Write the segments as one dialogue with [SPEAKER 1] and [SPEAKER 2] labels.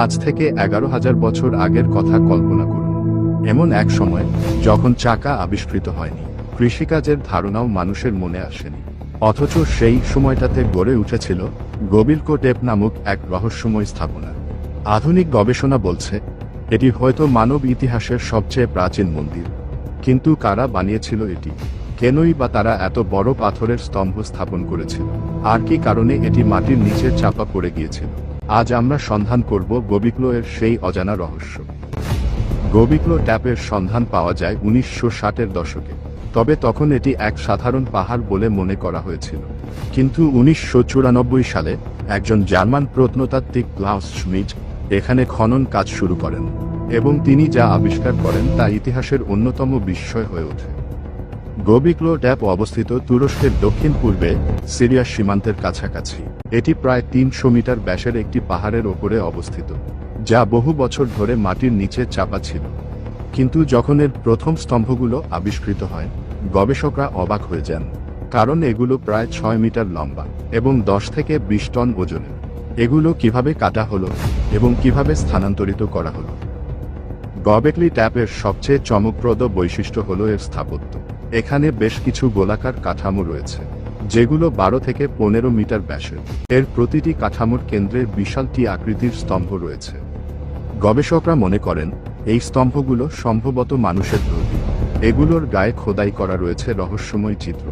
[SPEAKER 1] আজ থেকে এগারো হাজার বছর আগের কথা কল্পনা করুন। এমন এক সময়, যখন চাকা আবিষ্কৃত হয়নি, কৃষিকাজের ধারণাও মানুষের মনে আসেনি। অথচ সেই সময়টাতে গড়ে উঠেছিল গোবিলকো টেপ নামক এক রহস্যময় স্থাপনা। আধুনিক গবেষণা বলছে, এটি হয়তো মানব ইতিহাসের সবচেয়ে প্রাচীন মন্দির। কিন্তু কারা বানিয়েছিল এটি? কেনই বা তারা এত বড় পাথরের স্তম্ভ স্থাপন করেছিল? আর কি কারণে এটি মাটির নিচে চাপা পড়ে গিয়েছিল? আজ আমরা সন্ধান করব গোবিকলো এর সেই অজানা রহস্য। গোবিক্লো ট্যাপের সন্ধান পাওয়া যায় উনিশশো ষাটের দশকে। তবে তখন এটি এক সাধারণ পাহাড় বলে মনে করা হয়েছিল। কিন্তু উনিশশো চুরানব্বই সালে একজন জার্মান প্রত্নতাত্ত্বিক ক্লাউস schmidt এখানে খনন কাজ শুরু করেন এবং তিনি যা আবিষ্কার করেন তা ইতিহাসের অন্যতম বিস্ময় হয়ে ওঠে। গোবিকলো ট্যাপ অবস্থিত তুরস্কের দক্ষিণ পূর্বে সিরিয়া সীমান্তের কাছাকাছি। এটি প্রায় তিনশো মিটার ব্যাসের একটি পাহাড়ের ওপরে অবস্থিত, যা বহু বছর ধরে মাটির নিচে চাপা ছিল। কিন্তু যখন এর প্রথম স্তম্ভগুলো আবিষ্কৃত হয়, গবেষকরা অবাক হয়ে যান, কারণ এগুলো প্রায় ছয় মিটার লম্বা এবং দশ থেকে বিশ টন ওজনের। এগুলো কীভাবে কাটা হলো এবং কীভাবে স্থানান্তরিত করা হলো? গবেকলি ট্যাপের সবচেয়ে চমকপ্রদ বৈশিষ্ট্য হল এর স্থাপত্য। এখানে বেশ কিছু গোলাকার কাঠামো রয়েছে, যেগুলো বারো থেকে পনেরো মিটার ব্যাসের এর প্রতিটি কাঠামোর কেন্দ্রে বিশালটি আকৃতির স্তম্ভ রয়েছে। গবেষকরা মনে করেন, এই স্তম্ভগুলো সম্ভবত মানুষের প্রতীক এগুলোর গায়ে খোদাই করা রয়েছে রহস্যময় চিত্র,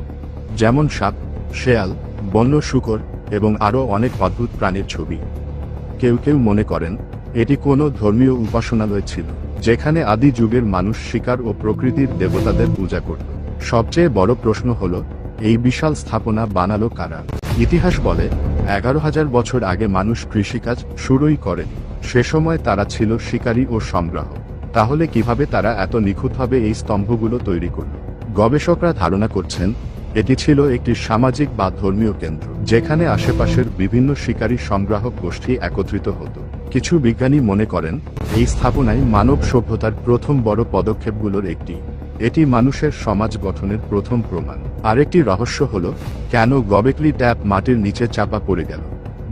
[SPEAKER 1] যেমন সাপ, শেয়াল, বন্য শুকর এবং আরও অনেক অদ্ভুত প্রাণীর ছবি। কেউ কেউ মনে করেন, এটি কোনো ধর্মীয় উপাসনালয় ছিল, যেখানে আদি যুগের মানুষ শিকার ও প্রকৃতির দেবতাদের পূজা করত। সবচেয়ে বড় প্রশ্ন হল, এই বিশাল স্থাপনা বানালো কারা? ইতিহাস বলে, এগারো হাজার বছর আগে মানুষ কৃষিকাজ শুরুই করেনি, সে সময় তারা ছিল শিকারী ও সংগ্রাহক। তাহলে কীভাবে তারা এত নিখুঁতভাবে এই স্তম্ভগুলো তৈরি করল? গবেষকরা ধারণা করছেন, এটি ছিল একটি সামাজিক বা ধর্মীয় কেন্দ্র, যেখানে আশেপাশের বিভিন্ন শিকারী সংগ্রাহক গোষ্ঠী একত্রিত হতো। কিছু বিজ্ঞানী মনে করেন, এই স্থাপনায় মানব সভ্যতার প্রথম বড় পদক্ষেপগুলোর একটি। এটি মানুষের সমাজ গঠনের প্রথম প্রমাণ। আরেকটি রহস্য হল, কেন গবেকলি ট্যাপ মাটির নিচে চাপা পড়ে গেল?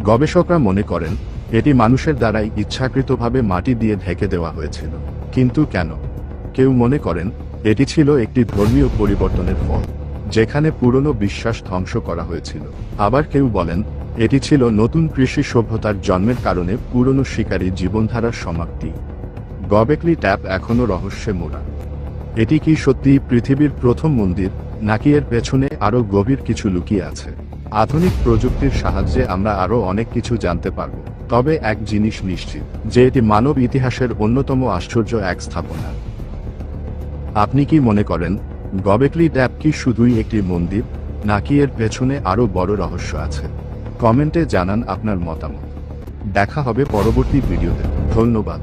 [SPEAKER 1] গবেষকরা মনে করেন, এটি মানুষের দ্বারাই ইচ্ছাকৃতভাবে মাটি দিয়ে ঢেকে দেওয়া হয়েছিল। কিন্তু কেন? কেউ মনে করেন, এটি ছিল একটি ধর্মীয় পরিবর্তনের ফল, যেখানে পুরনো বিশ্বাস ধ্বংস করা হয়েছিল। আবার কেউ বলেন, এটি ছিল নতুন কৃষি সভ্যতার জন্মের কারণে পুরনো শিকারী জীবনধারার সমাপ্তি। গবেকলি ট্যাপ এখনও রহস্যে মোড়া। এটি কি সত্যি পৃথিবীর প্রথম মন্দির, নাকি এর পেছনে আরও গভীর কিছু লুকিয়ে আছে? আধুনিক প্রযুক্তির সাহায্যে আমরা আরও অনেক কিছু জানতে পারব। তবে এক জিনিস নিশ্চিত, যে এটি মানব ইতিহাসের অন্যতম আশ্চর্য এক স্থাপনা। আপনি কি মনে করেন, গবেকলি ড্যাপ কি শুধুই একটি মন্দির, নাকি এর পেছনে আরও বড় রহস্য আছে? কমেন্টে জানান আপনার মতামত। দেখা হবে পরবর্তী ভিডিওতে। ধন্যবাদ।